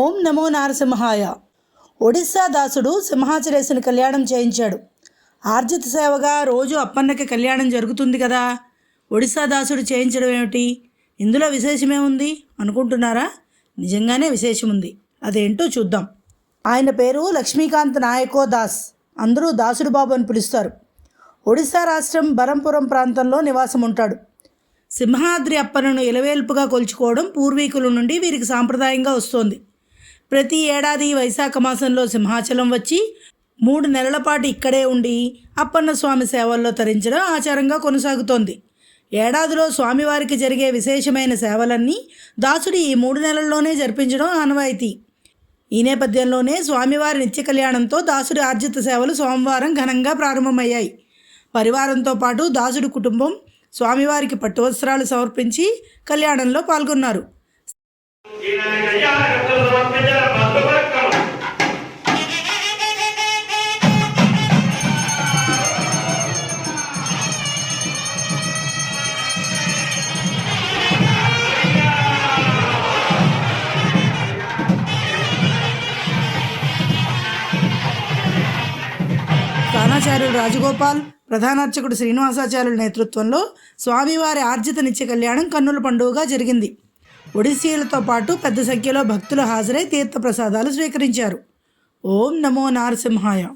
ఓం నమో నారసింహాయ. ఒడిస్సా దాసుడు సింహాచలేసుని కళ్యాణం చేయించాడు. ఆర్జిత సేవగా రోజు అప్పన్నకి కళ్యాణం జరుగుతుంది కదా. ఒడిస్సా దాసుడు చేయించడం ఏమిటి? ఇందులో విశేషమేముంది అనుకుంటున్నారా? నిజంగానే విశేషం ఉంది. అదేంటో చూద్దాం. ఆయన పేరు లక్ష్మీకాంత్ నాయకో దాస్. అందరూ దాసుడు బాబు అని పిలుస్తారు. ఒడిశా రాష్ట్రం బరంపురం ప్రాంతంలో నివాసం ఉంటాడు. సింహాద్రి అప్పనను ఇలవేల్పుగా కొలుచుకోవడం పూర్వీకుల నుండి వీరికి సాంప్రదాయంగా వస్తోంది. ప్రతి ఏడాది వైశాఖ మాసంలో సింహాచలం వచ్చి మూడు నెలల పాటు ఇక్కడే ఉండి అప్పన్న స్వామి సేవల్లో తరించడం ఆచారంగా కొనసాగుతోంది. ఏడాదిలో స్వామివారికి జరిగే విశేషమైన సేవలన్నీ దాసుడు ఈ మూడు నెలల్లోనే జరిపించడం ఆనవాయితీ. ఈ నేపథ్యంలోనే స్వామివారి నిత్య కళ్యాణంతో దాసుడి ఆర్జిత సేవలు సోమవారం ఘనంగా ప్రారంభమయ్యాయి. పరివారంతో పాటు దాసుడి కుటుంబం స్వామివారికి పట్టు వస్త్రాలు సమర్పించి కళ్యాణంలో పాల్గొన్నారు. ఆచార్యులు రాజగోపాల్ ప్రధానార్చకుడు శ్రీనివాసాచార్యుల నేతృత్వంలో స్వామివారి ఆర్జిత నిత్య కళ్యాణం కన్నుల పండుగగా జరిగింది. ఒడిసీలతో పాటు పెద్ద సంఖ్యలో భక్తులు హాజరై తీర్థప్రసాదాలు స్వీకరించారు. ఓం నమో నారసింహాయ.